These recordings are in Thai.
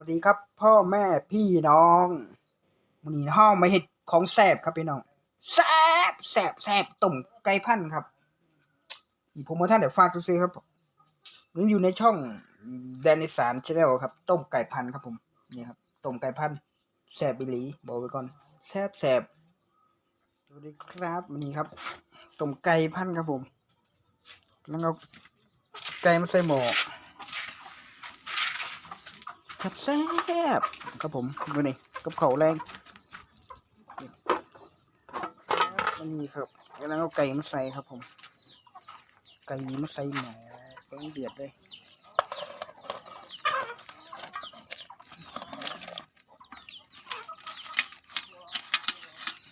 สวัสดีครับ พ่อแม่พี่น้องวันนี้ห้องมาเห็ดของแสบครับพี่น้องแสบแสบแสบตุ่มไก่พันธุ์ครับผมมาท่านเดี๋ยวฝากซื้อครับมันอยู่ในช่องแดนนิสานชแนลครับ ต้มไก่พันธุ์ครับผมนี่ครับต้มไก่พันธุ์แสบบิลีบอกไว้ก่อนแสบแสบสวัสดีครับวันนี้ครับต้มไก่พันธุ์ครับผม แล้วเอาไก่มาใส่หม้อ บแซ่บครับผมดูนี่กับเขาแรงอันนี้ครับแล้วเอาไก่มาใส่ครับผม ไก่มาใส่หมอต้องเดือดเลย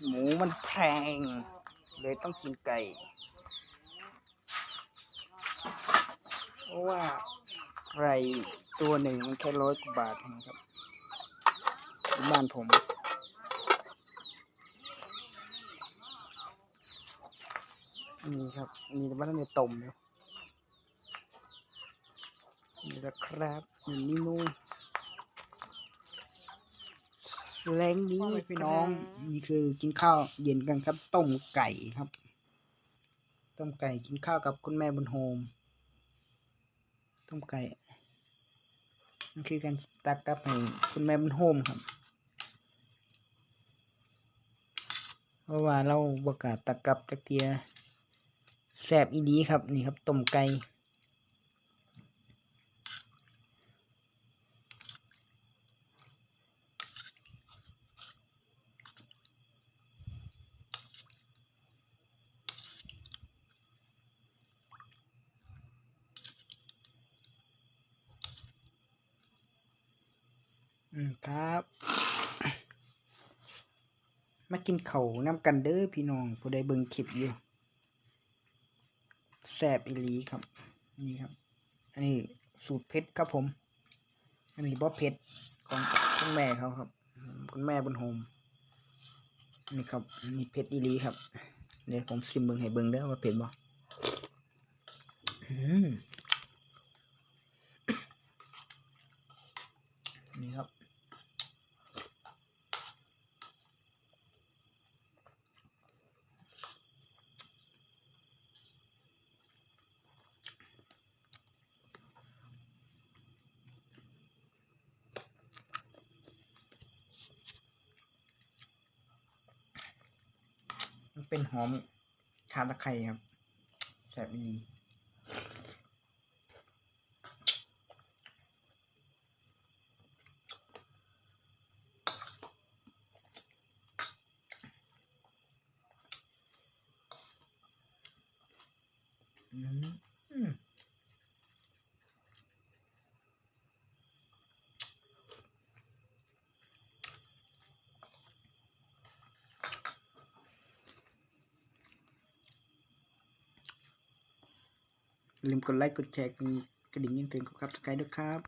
หมูมันแพง เลยต้องกินไก่เพราะว่าไก่ ตัวหนึ่งมันแค่ร้อยกว่าบาทเองครับบ้านผมนี่ครับนี่บ้านในตมอยู่นี่นะครับมีเมนูแรงนี้พี่น้อง นี่คือกินข้าวเย็นกันครับ ต้มไก่ครับ ต้มไก่กินข้าวกับคุณแม่บุญโฮมต้มไก่ มันคือการตักกับให้คุณแม่มันโฮมครับ เพราะว่าเราประกาศตักกับจักเทียแสบอีดีครับนี่ครับต้มไก่ อืมครับ มากินเขาน้ำกันเด้อพี่น้องผู้ใดเบิ่งคลิปอยู่แสบอีลีครับ นี่ครับ อันนี้สูตรเผ็ดครับผม อันนี้บ่เผ็ดของคุณแม่เขาครับ คุณแม่บนโฮมนี่ครับนี่เผ็ดอีลีครับเดี๋ยวผมซิมเบิ่งให้เบิ่งเด้อว่าเผ็ดบ่อืมนี่ครับ เป็นหอมคาตะไคร้ครับแสบดีอือืมอย่า ลืมกดไลค์กดแชร์กดกระดิ่งยิ่งเตือนกับสกายด้วยครับ